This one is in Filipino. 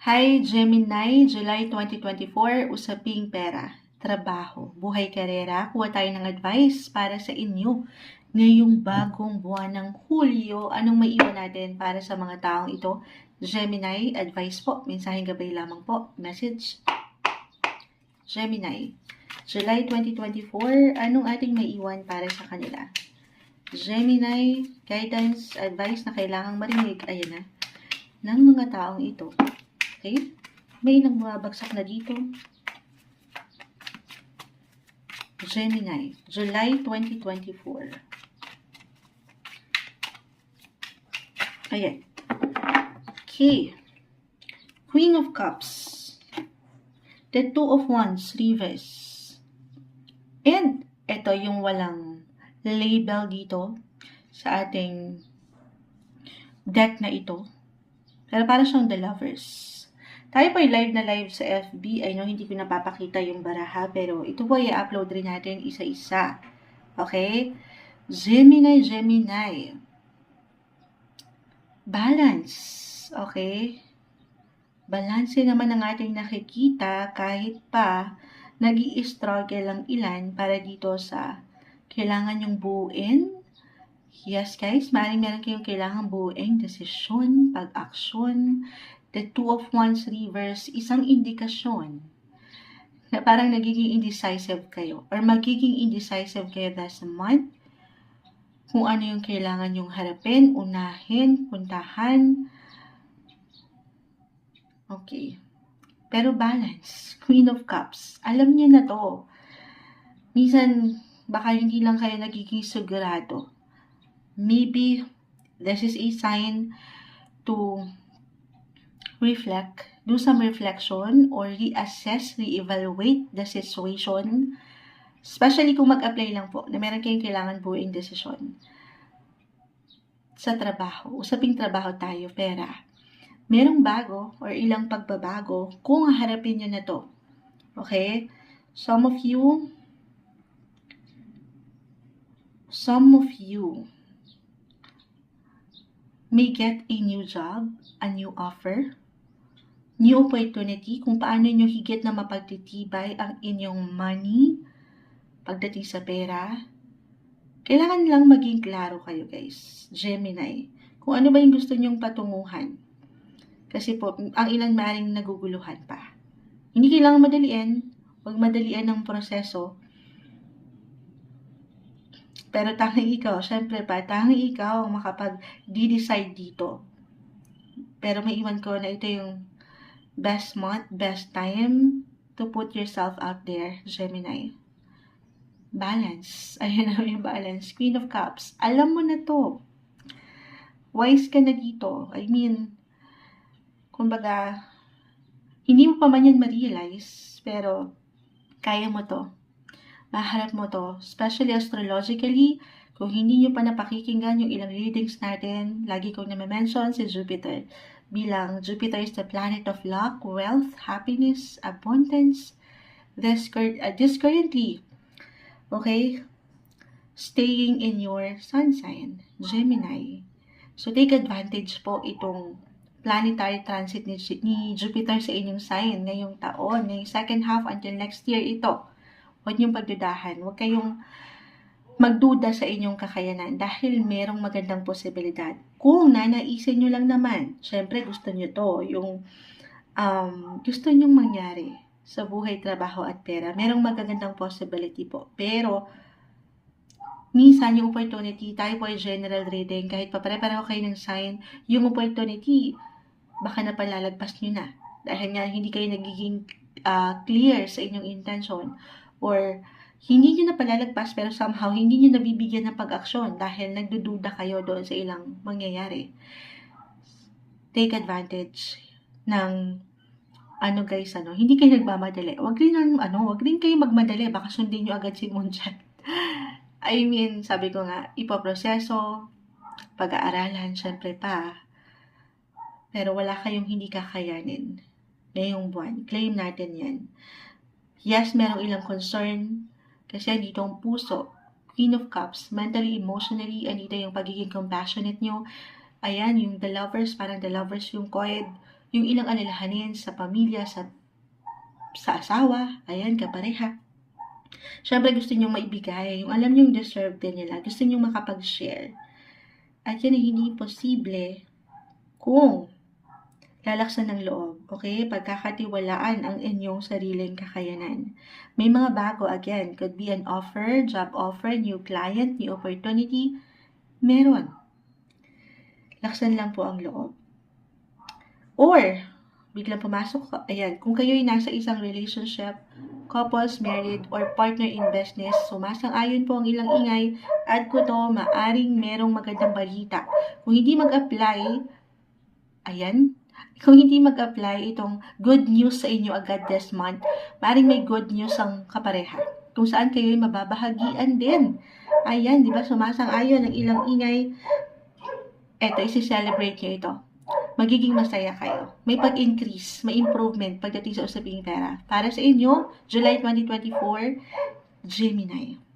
Hi, Gemini, July 2024, usaping pera, trabaho, buhay karera. Kuha tayo ng advice para sa inyo ngayong bagong buwan ng Hulyo. Anong maiwan natin para sa mga taong ito? Gemini, advice po, mensaheng gabay lamang po, message. Gemini, July 2024, anong ating maiwan para sa kanila? Gemini, guidance, advice na kailangang marinig, ayan na, ng mga taong ito. Okay? May nang bumabagsak na dito. Gemini, July 2024. Ayan. Okay. Queen of Cups. The Two of Wands, reverse. And, ito yung walang label dito sa ating deck na ito. Pero para siyang the lovers. Tayo po ay live na live sa FB. I know hindi ko napapakita yung baraha, pero ito po i-upload rin natin isa-isa. Okay? Gemini, Gemini. Balance. Okay? Balanse naman ang ating nakikita kahit pa nag struggle ang ilan para dito sa kailangan yung buuin. Yes guys, maaaring meron kayong kailangan buuin, desisyon, pag-aksyon, the two of wands reverse, isang indikasyon na parang nagiging indecisive kayo or magiging indecisive kayo this month kung ano yung kailangan yung harapin, unahin, puntahan, Okay. Pero balance. Queen of Cups. Alam niyo na to. Minsan, baka hindi lang kayo nagiging sigurado. Maybe, this is a sign to reflect, do some reflection, or reassess, reevaluate the situation. Especially kung mag-apply lang po, na meron kayong kailangan buuing desisyon. Sa trabaho. Usaping trabaho tayo, pera merong bago or ilang pagbabago kung harapin nyo na to. Okay? Some of you, some of you may get a new job, a new offer, new opportunity kung paano nyo higit na mapagtitibay ang inyong money pagdating sa pera. Kailangan lang maging klaro kayo guys, Gemini, kung ano ba yung gusto nyong patunguhan kasi po, ang ilan maaaring naguguluhan pa. Hindi kailangan madalian. Huwag madalian ng proseso. Pero tanging ikaw, syempre pa, tanging ikaw ang makapag-decide dito. Pero may iwan ko na ito yung best month, best time to put yourself out there, Gemini. Balance. Ayan na yung balance. Queen of Cups. Alam mo na to. Wise ka na dito. I mean, kumbaga, hindi mo pa man yan ma-realize, pero kaya mo to. Maharap mo to, especially astrologically, kung hindi nyo pa napakikinggan yung ilang readings natin, lagi kong na-mention si Jupiter bilang Jupiter is the planet of luck, wealth, happiness, abundance. This, uh, this currently, okay, staying in your sun sign, Gemini. So, take advantage po itong planetary transit ni, ni Jupiter sa inyong sign ngayong taon, ngayong second half until next year ito. Huwag niyong pagdudahan. Huwag kayong magduda sa inyong kakayanan dahil merong magandang posibilidad. Kung nanaisin nyo lang naman, syempre gusto nyo to, yung um, gusto nyong mangyari sa buhay, trabaho at pera, merong magagandang possibility po. Pero, minsan yung opportunity, tayo po ay general reading, kahit pa pare-pareho kayo ng sign, yung opportunity, baka napalalagpas nyo na. Dahil nga hindi kayo nagiging uh, clear sa inyong intention or hindi nyo napalalagpas pero somehow hindi nyo nabibigyan ng pag-aksyon dahil nagdududa kayo doon sa ilang mangyayari. Take advantage ng ano guys, ano, hindi kayo nagmamadali. Wag rin, ano, wag rin kayo magmadali. Baka sundin nyo agad si Moonshot. I mean, sabi ko nga, ipoproseso, pag-aaralan, syempre pa, pero wala kayong hindi kakayanin ngayong buwan. Claim natin yan. Yes, merong ilang concern kasi dito ang puso. Queen of Cups, mentally, emotionally, andito yung pagiging compassionate nyo. Ayan, yung the lovers, parang the lovers yung coed. yung ilang alalahanin sa pamilya, sa sa asawa, ayan, kapareha. Siyempre, gusto nyo maibigay. Yung alam nyo deserve din nila. Gusto nyo makapag-share. At yan ay hindi posible kung lalaksan ng loob, okay? Pagkakatiwalaan ang inyong sariling kakayanan. May mga bago, again, could be an offer, job offer, new client, new opportunity. Meron. Laksan lang po ang loob. Or, biglang pumasok ayan, kung kayo'y nasa isang relationship, couples, married, or partner in business, sumasang-ayon po ang ilang ingay, add ko to, maaring merong magandang balita. Kung hindi mag-apply, ayan, kung hindi mag-apply itong good news sa inyo agad this month, maaaring may good news ang kapareha. Kung saan kayo'y mababahagian din. Ayan, di ba, sumasang-ayon ang ilang ingay. Eto, isi-celebrate nyo ito magiging masaya kayo. May pag-increase, may improvement pagdating sa usaping pera. Para sa inyo, July 2024, Gemini.